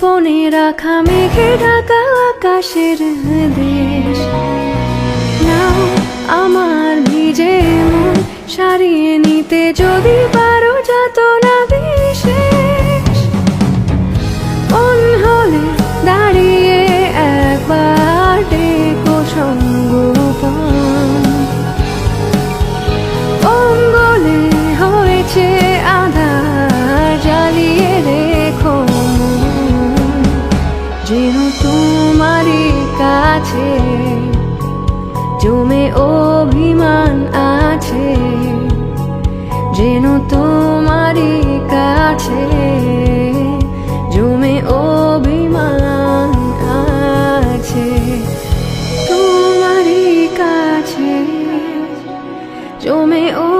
পাখা মেঘে ঢাকা আকাশের দেশ। নাও আমার ভিজে মন সারিয়ে নিতে যদি পারো যত তোমারি কাছে। জমে অভিমান আছে, যেন তোমারি কাছে। জমে অভিমান আছে তোমারি কাছে। জমে ও